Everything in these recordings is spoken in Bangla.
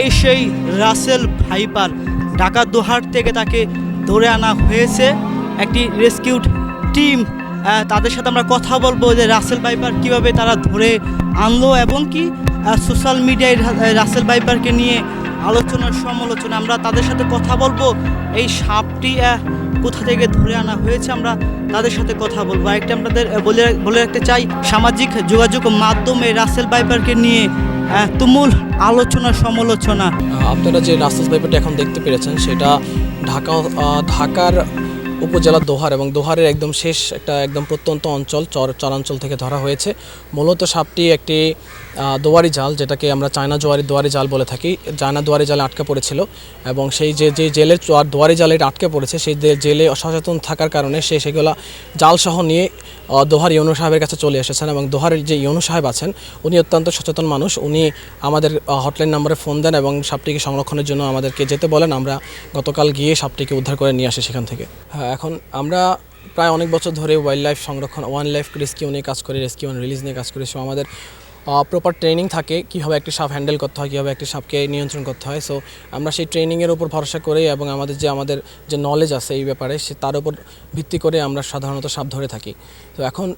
এই সেই রাসেল ভাইপার ঢাকা দোহার থেকে তাকে ধরে আনা হয়েছে। একটি রেস্কিউড টিম তাদের সাথে আমরা কথা বলব যে রাসেল ভাইপার কীভাবে তারা ধরে আনলো এবং কি সোশ্যাল মিডিয়ায় রাসেল ভাইপারকে নিয়ে আলোচনার সমালোচনা আমরা তাদের সাথে কথা বলব। এই সাপটি কোথা থেকে ধরে আনা হয়েছে আমরা তাদের সাথে কথা বলব। আপনাদের আহ, বলে বলে রাখতে চাই সামাজিক যোগাযোগ মাধ্যমে রাসেল ভাইপারকে নিয়ে তুমুল আলোচনা সমালোচনা। আপনারা যে রাস্তাস পেপারটা এখন দেখতে পেরেছেন সেটা ঢাকা ঢাকার উপজেলা দোহার এবং দোহারের একদম শেষ একটা একদম প্রত্যন্ত অঞ্চল, চর, চরাঞ্চল থেকে ধরা হয়েছে। মূলত সাপটি একটি দোয়ারি জাল, যেটাকে আমরা চায়না জোয়ারি, দোয়ারি জাল বলে থাকি। চায়না দোয়ারি জালে আটকা পড়েছিল এবং সেই যে যে জেলের দোয়ারি জালে আটকে পড়েছে, সেই জেলে অসচেতন থাকার কারণে সে সেগুলো জালসহ নিয়ে দোহার ইউনু সাহেবের কাছে চলে এসেছেন এবং দোহারের যে ইউনু সাহেব আছেন, উনি অত্যন্ত সচেতন মানুষ। উনি আমাদের হটলাইন নম্বরে ফোন দেন এবং সাপটিকে সংরক্ষণের জন্য আমাদেরকে যেতে বলেন। আমরা গতকাল গিয়ে সাপটিকে উদ্ধার করে নিয়ে আসি সেখান থেকে। হ্যাঁ এখন আমরা প্রায় অনেক বছর ধরে ওয়াইল্ড লাইফ সংরক্ষণ ওয়ান লাইফ রেস্কিউ নিয়ে কাজ করি রেস্কিউ অ্যান্ড রিলিজ নিয়ে কাজ করি। সো আমাদের প্রপার ট্রেনিং থাকে কীভাবে একটি সাপ হ্যান্ডেল করতে হয়, কীভাবে একটি সাপকে নিয়ন্ত্রণ করতে হয়। সো আমরা সেই ট্রেনিংয়ের উপর ভরসা করে এবং আমাদের যে আমাদের যে নলেজ আছে এই ব্যাপারে, সে তার উপর ভিত্তি করে আমরা সাধারণত সাপ ধরে থাকি। তো এখন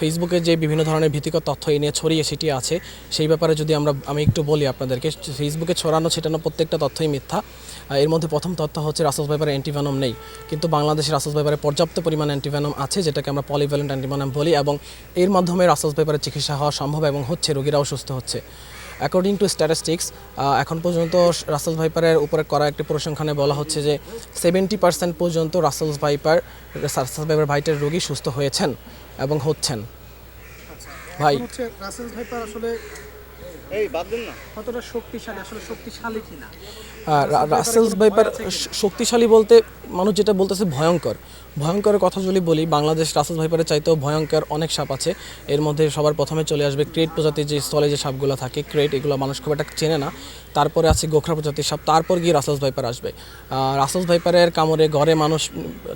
ফেসবুকে যে বিভিন্ন ধরনের ভীতিকর তথ্য এই নিয়ে ছড়িয়ে সেটি আছে, সেই ব্যাপারে যদি আমরা, আমি একটু বলি আপনাদেরকে ফেসবুকে ছড়ানো, ছিটানো প্রত্যেকটা তথ্যই মিথ্যা। এর মধ্যে প্রথম তথ্য হচ্ছে রাসেলস ভাইপারে অ্যান্টিভেনম নেই। কিন্তু বাংলাদেশে রাসেলস ভাইপারে পর্যাপ্ত পরিমাণ অ্যান্টিভেনম আছে যেটাকে আমরা পলিভ্যালেন্ট অ্যান্টিভেনম বলি এবং এর মাধ্যমে রাসেলস ভাইপারের চিকিৎসা হওয়া সম্ভব এবং হচ্ছে রোগীরাও সুস্থ হচ্ছে। অ্যাকর্ডিং টু স্ট্যাটিস্টিক্স এখন পর্যন্ত রাসেলস ভাইপারের উপরে করা একটি পরিসংখ্যানে বলা হচ্ছে যে সেভেন্টি পার্সেন্ট পর্যন্ত রাসেলস ভাইপার রাসেলস ভাইপার ভাইটের রোগী সুস্থ হয়েছেন এবং হচ্ছেন। ভাই হচ্ছে রাসেল ভাইপার আসলে কতটা শক্তিশালী আসলে শক্তিশালী কিনা? রাসেলস ভাইপার শক্তিশালী বলতে মানুষ যেটা বলতেছে ভয়ঙ্কর। ভয়ঙ্করের কথা যদি বলি বাংলাদেশ রাসেলস ভাইপারের চাইতেও ভয়ঙ্কর অনেক সাপ আছে। এর মধ্যে সবার প্রথমে চলে আসবে ক্রেট প্রজাতির যে স্থলে যে সাপগুলো থাকে ক্রেট এগুলো মানুষ খুব একটা চেনে না। তারপরে আছে গোখরা প্রজাতির সাপ তারপর গিয়ে রাসেলস ভাইপার আসবে। রাসেলস ভাইপারের কামড়ে ঘরে মানুষ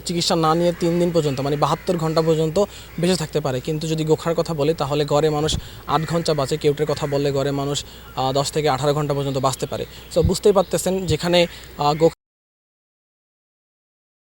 চিকিৎসা না নিয়ে তিন দিন পর্যন্ত মানে বাহাত্তর ঘণ্টা পর্যন্ত বেঁচে থাকতে পারে। কিন্তু যদি গোখরার কথা বলি, তাহলে ঘরে মানুষ আট ঘণ্টা বাঁচে, কেউটের কথা বললে ঘরে মানুষ দশ থেকে আঠারো ঘণ্টা পর্যন্ত বাঁচতে পারে। সো বুঝতেই পারতেছেন, যেখানে